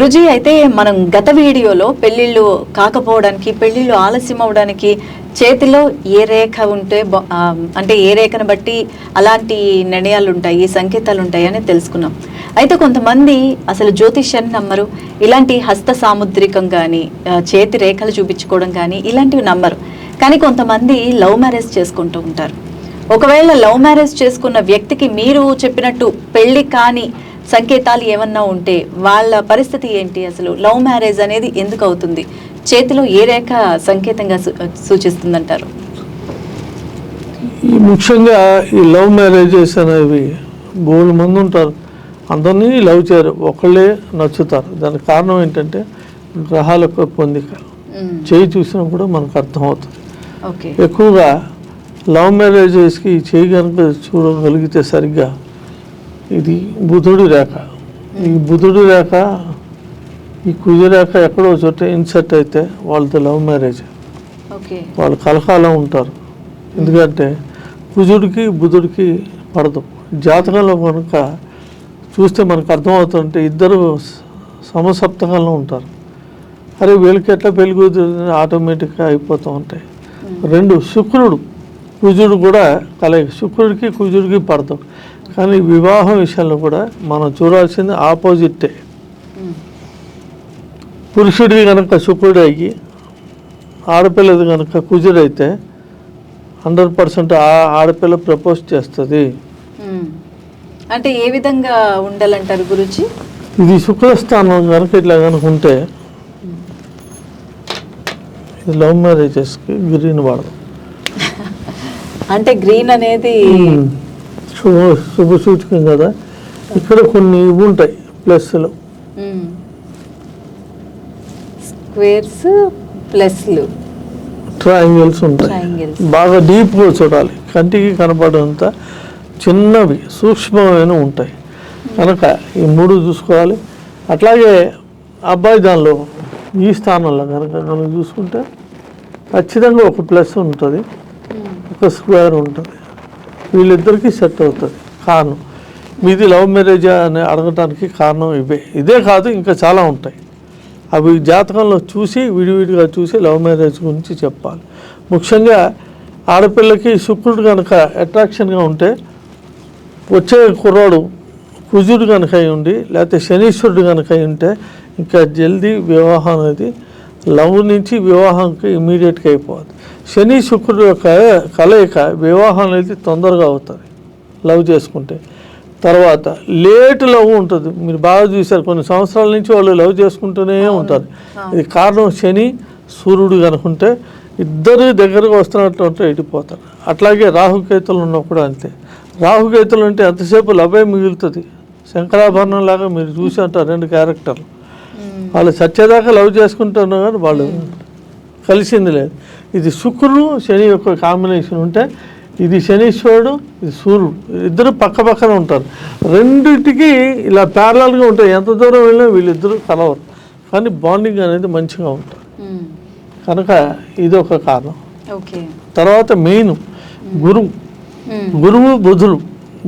గురుజీ అయితే మనం గత వీడియోలో పెళ్ళిళ్ళు కాకపోవడానికి పెళ్ళిళ్ళు ఆలస్యం అవడానికి చేతిలో ఏ రేఖ ఉంటే అంటే ఏ రేఖను బట్టి అలాంటి నిర్ణయాలు ఉంటాయి సంకేతాలు ఉంటాయి అని తెలుసుకున్నాం. అయితే కొంతమంది అసలు జ్యోతిష్యాన్ని నమ్మరు. ఇలాంటి హస్త సాముద్రికం కానీ చేతి రేఖలు చూపించుకోవడం కానీ ఇలాంటివి నమ్మరు. కానీ కొంతమంది లవ్ మ్యారేజ్ చేసుకుంటూ ఉంటారు. ఒకవేళ లవ్ మ్యారేజ్ చేసుకున్న వ్యక్తికి మీరు చెప్పినట్టు పెళ్ళి కానీ సంకేతాలు ఏమన్నా ఉంటే వాళ్ళ పరిస్థితి ఏంటి అసలు? లవ్ మ్యారేజ్ అనేది ఎందుకు అవుతుంది? చేతిలో ఏ రేఖ సంకేతంగా సూచిస్తుందంటారు? ముఖ్యంగా ఈ లవ్ మ్యారేజెస్ అనేవి బోడు మంది ఉంటారు. అందరినీ లవ్ చేయరు. ఒకళ్ళే నచ్చుతారు. దానికి కారణం ఏంటంటే గ్రహాల పొందిక. చేయి చూసినా కూడా మనకు అర్థమవుతుంది. ఎక్కువగా లవ్ మ్యారేజెస్కి చేయి కనుక చూడగలిగితే సరిగ్గా ఇది బుధుడి రేఖ. ఈ బుధుడి రేఖ ఈ కుజ రేఖ ఎక్కడో చోట ఇన్సర్ట్ అయితే వాళ్ళతో లవ్ మ్యారేజ్ వాళ్ళు కలకాలం ఉంటారు. ఎందుకంటే కుజుడికి బుధుడికి పడదు. జాతకంలో కనుక చూస్తే మనకు అర్థమవుతుంటే ఇద్దరు సమసప్తకంలో ఉంటారు. అరే వీళ్ళకి ఎట్లా పెళ్ళి కుదురుతుంది ఆటోమేటిక్గా అయిపోతూ ఉంటాయి. రెండు శుక్రుడు. కుజుడు కూడా కలయిక. శుక్రుడికి కుజుడికి పడతాం కానీ వివాహం విషయంలో కూడా మనం చూడాల్సింది ఆపోజిటే మ్మ్. పురుషుడికి కనుక శుక్రుడు అయ్యి ఆడపిల్లది కనుక కుజుడైతే హండ్రెడ్ పర్సెంట్ ఆ ఆడపిల్ల ప్రపోజ్ చేస్తుంది. అంటే ఏ విధంగా ఉండాలంటారు గురుజీ ఇది శుక్రస్థానం కనుక ఇట్లా కనుక ఉంటే ఇది లవ్ మ్యారేజెస్కి గ్రీన్ వాడదు అంటే గ్రీన్ అనేది శుభ శుభ సూచకం కదా. ఇక్కడ కొన్ని ఇవి ఉంటాయి ప్లస్లు. స్క్వేర్స్ ప్లస్లు. ట్రయాంగిల్స్ ఉంటాయి. బాగా డీప్గా చూడాలి. కంటికి కనపడేంత చిన్నవి సూక్ష్మమైన ఉంటాయి. కనుక ఈ మూడు చూసుకోవాలి. అట్లాగే అబ్బాయి దానిలో ఈ స్థానంలో కనుక కనుక చూసుకుంటే ఖచ్చితంగా ఒక ప్లస్ ఉంటుంది. ఒక స్క్వేర్ ఉంటుంది. వీళ్ళిద్దరికీ సెట్ అవుతుంది. కారణం. మీది లవ్ మ్యారేజా అని అడగటానికి కారణం ఇవే. ఇదే కాదు ఇంకా చాలా ఉంటాయి. అవి జాతకంలో చూసి విడివిడిగా చూసి లవ్ మ్యారేజ్ గురించి చెప్పాలి. ముఖ్యంగా ఆడపిల్లకి శుక్రుడు కనుక అట్రాక్షన్గా ఉంటే వచ్చే కుర్రాడు కుజుడు కనుక అయి ఉండి లేకపోతే శనీశ్వరుడు కనుక అయి ఉంటే ఇంకా జల్దీ వివాహం అనేది లవ్ నుంచి వివాహంకి ఇమీడియట్గా అయిపోతుంది శని శుక్రుడు యొక్క కలయిక వివాహం అనేది తొందరగా అవుతుంది లవ్ చేసుకుంటే. తర్వాత లేట్ లవ్ ఉంటుంది. మీరు బాగా చూశారు కొన్ని సంవత్సరాల నుంచి వాళ్ళు లవ్ చేసుకుంటూనే ఉంటారు. ఇది కారణం శని సూర్యుడు కనుకుంటే ఇద్దరు దగ్గరకు వస్తున్నట్టు వెళ్ళిపోతారు అట్లాగే రాహుకేతులు ఉన్నప్పుడు అంతే. రాహుకేతులు అంటే ఎంతసేపు లవే మిగులుతుంది. శంకరాభరణం లాగా మీరు చూసి ఉంటారు రెండు క్యారెక్టర్లు. వాళ్ళు సత్యదాకా లవ్ చేసుకుంటున్నారు కానీ వాళ్ళు కలిసింది లేదు. ఇది శుక్రుడు శని యొక్క కాంబినేషన్ ఉంటే ఇది శనీశ్వరుడు ఇది సూర్యుడు. ఇద్దరు పక్క పక్కన ఉంటారు. రెండింటికి ఇలా ప్యారలల్గా ఉంటాయి. ఎంత దూరం వెళ్ళినా వీళ్ళిద్దరూ కలవరు. కానీ బాండింగ్ అనేది మంచిగా ఉంటుంది. కనుక ఇది ఒక కారణం. తర్వాత మెయిన్ గురువు. గురువు బుధుడు.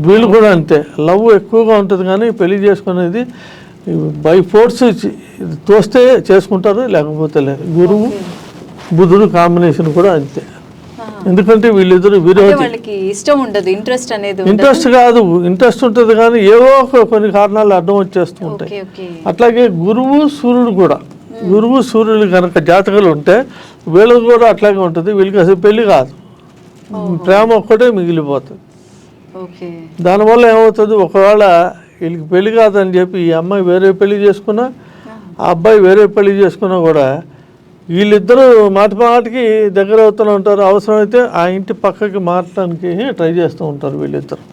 వీళ్ళు కూడా అంతే. లవ్ ఎక్కువగా ఉంటుంది కానీ పెళ్ళి చేసుకునేది బై ఫోర్స్ తోస్తే చేసుకుంటారు లేకపోతే లేదు. గురువు బుధుడు కాంబినేషన్ కూడా అంతే. ఎందుకంటే వీళ్ళిద్దరు విరోధి ఇష్టం ఉండదు ఇంట్రెస్ట్ అనేది ఇంట్రెస్ట్ కాదు ఇంట్రెస్ట్ ఉంటుంది కానీ ఏవో ఒక కొన్ని కారణాలు అడ్డం వచ్చేస్తూ ఉంటాయి. అట్లాగే గురువు సూర్యుడు కూడా. గురువు సూర్యుడు కనుక జాతకాలు ఉంటే వీళ్ళకి కూడా అట్లాగే ఉంటుంది. వీళ్ళకి అసలు పెళ్ళి కాదు. ప్రేమ ఒక్కటే మిగిలిపోతుంది. దానివల్ల ఏమవుతుంది? ఒకవేళ వీళ్ళకి పెళ్ళి కాదని చెప్పి ఈ అమ్మాయి వేరే పెళ్ళి చేసుకున్నా ఆ అబ్బాయి వేరే పెళ్ళి చేసుకున్నా కూడా వీళ్ళిద్దరూ మాటి మాటికి దగ్గర అవుతూనే ఉంటారు. అవసరమైతే ఆ ఇంటి పక్కకి మారటానికి ట్రై చేస్తూ ఉంటారు వీళ్ళిద్దరు.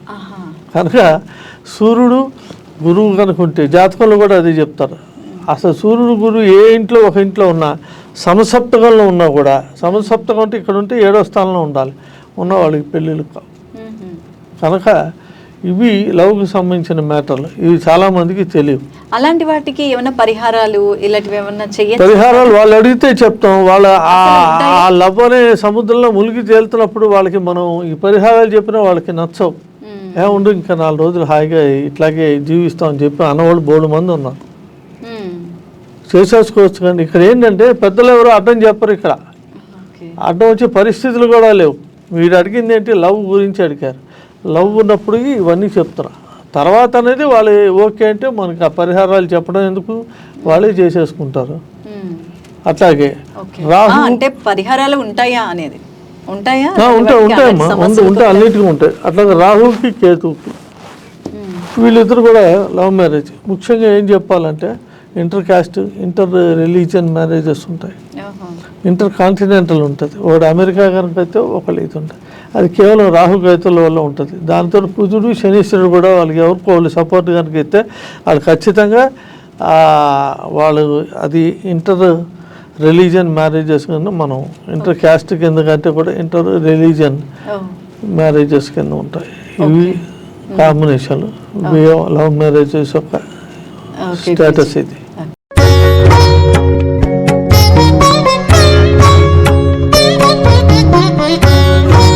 కనుక సూర్యుడు గురువు కనుక ఉంటే జాతకంలో కూడా అది చెప్తారు. అసలు సూర్యుడు గురువు ఏ ఇంట్లో ఒక ఇంట్లో ఉన్నా సమసప్తకంలో ఉన్నా కూడా సమసప్తకం అంటే ఇక్కడ ఉంటే ఏడో స్థానంలో ఉండాలి. ఉన్న వాళ్ళకి పెళ్ళిళ్ళు. కనుక ఇవి లవ్కి సంబంధించిన మ్యాటర్లు. ఇవి చాలామందికి తెలియవు. అలాంటి వాటికి ఏమైనా పరిహారాలు ఇలాంటివి ఏమన్నా చెయ్యచ్చు? పరిహారాలు వాళ్ళు అడిగితే చెప్తాం. వాళ్ళ ఆ- లవ్ అనే సముద్రంలో మునిగి తేలుతున్నప్పుడు వాళ్ళకి మనం ఈ పరిహారాలు చెప్పినా వాళ్ళకి నచ్చవు. ఏముండు ఇంకా నాలుగు రోజులు హాయిగా ఇట్లాగే జీవిస్తాం అని చెప్పి అన్నవాళ్ళు బోడు మంది ఉన్నారు. చేసేసుకోవచ్చు కానీ ఇక్కడ ఏంటంటే పెద్దలు ఎవరు అర్థం చెప్పరు ఇక్కడ. అడ్డం వచ్చే పరిస్థితులు కూడా లేవు. వీడు అడిగింది ఏంటి? లవ్ గురించి అడిగారు. లవ్ ఉన్నప్పుడు ఇవన్నీ చెప్తారు తర్వాత అనేది వాళ్ళు ఓకే అంటే మనకి ఆ పరిహారాలు చెప్పడం ఎందుకు? వాళ్ళే చేసేసుకుంటారు. అట్లాగే రాహు అంటే పరిహారాలు ఉంటాయా అనేది? ఉంటాయా? ఉంటాయి ఉంటాయమ్మా. ఉంటాయి అన్నిటికీ ఉంటాయి. అట్లాగే రాహుకి కేతువుకి. మ్మ్. వీళ్ళిద్దరు కూడా లవ్ మ్యారేజ్. ముఖ్యంగా ఏం చెప్పాలంటే inter caste inter religion marriages ఉంటాయి. ఇంటర్ కాంటినెంటల్ ఉంటుంది. ఒకటి అమెరికా కనుక అయితే ఒకళ్ళు ఇది ఉంటుంది. అది కేవలం రాహు కేతుల వల్ల ఉంటుంది. దాంతో కుజుడు శనీశ్వరుడు కూడా వాళ్ళకి ఎవరికి వాళ్ళు సపోర్ట్ కనుక ఇస్తే వాళ్ళు ఖచ్చితంగా వాళ్ళు అది ఇంటర్ రిలీజియన్ మ్యారేజెస్ కింద మనం ఇంటర్ క్యాస్ట్ కింద కంటే కూడా ఇంటర్ రిలీజియన్. మ్యారేజెస్ కింద ఉంటాయి. ఇవి కాంబినేషన్లు. లవ్ మ్యారేజెస్ యొక్క ఓకే స్టేటస్ ఇది ఓకే